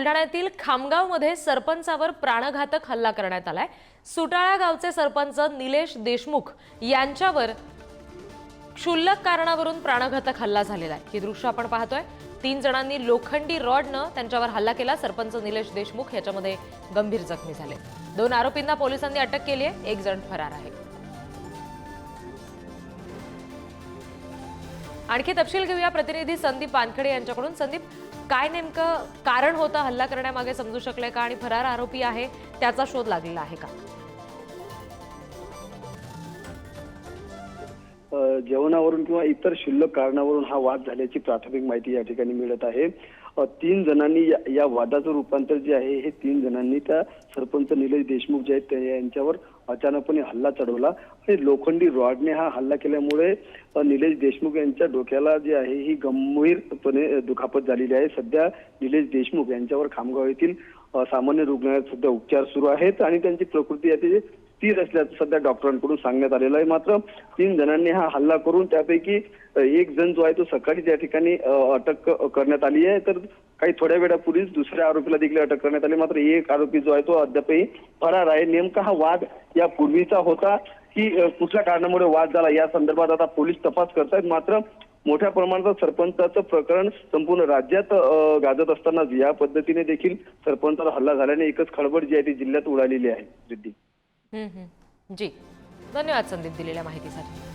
बुलढाण्यातील खामगावमध्ये सरपंचावर प्राणघातक हल्ला करण्यात आलाय. सुटाळा गावचे सरपंच निलेश देशमुख यांच्यावर क्षुल्लक कारणावरून प्राणघातक हल्ला झालेला आहे. ही दृश्य आपण पाहतोय. तीन जणांनी लोखंडी रॉडनं त्यांच्यावर हल्ला केला. सरपंच निलेश देशमुख याच्यामध्ये गंभीर जखमी झाले. दोन आरोपींना पोलिसांनी अटक केली आहे. एक जण फरार आहे. आणखी तपशील घेऊया. प्रतिनिधी संदीप पानखडे यांच्याकडून. संदीप काय नेमकं कारण होतं? हल्ला करण्यामागे समजू शकलंय का? आणि फरार आरोपी आहे त्याचा शोध लागलेला आहे का? जेवणावरून किंवा इतर शिल्लक कारणावरून हा वाद झाल्याची प्राथमिक माहिती या ठिकाणी मिळत आहे. तीन जणांनी या- या वादाचं रूपांतर जे आहे हे तीन जणांनी त्या सरपंच निलेश देशमुख जे आहेत यांच्यावर अचानकपणे हल्ला चढवला. आणि लोखंडी रॉडने हा हल्ला केल्यामुळे निलेश देशमुख यांच्या डोक्याला जे आहे ही गंभीरपणे दुखापत झालेली आहे. सध्या निलेश देशमुख यांच्यावर खामगाव येथील सामान्य रुग्णालयात सध्या उपचार सुरू आहेत आणि त्यांची प्रकृती याची स्थिर असल्याचं सध्या डॉक्टरांकडून सांगण्यात आलेलं आहे. मात्र तीन जणांनी हा हल्ला करून त्यापैकी एक जण जो आहे तो सकाळी त्या ठिकाणी अटक करण्यात आली आहे. तर काही थोड्या वेळापूर्वीच दुसऱ्या आरोपीला देखील अटक करण्यात आली. मात्र एक आरोपी जो आहे तो अद्यापही फरार आहे. नेमका हा वाद या पूर्वीचा होता की कुठल्या कारणामुळे वाद झाला या संदर्भात आता पोलीस तपास करतायत. मात्र मोठ्या प्रमाणात सरपंचाचं प्रकरण संपूर्ण राज्यात गाजत असतानाच या पद्धतीने देखील सरपंचाला हल्ला झाल्याने एकच खळबळ जी आहे ती जिल्ह्यात उडालेली आहे. रिद्धी. जी. धन्यवाद संदीप दिलेल्या माहितीसाठी.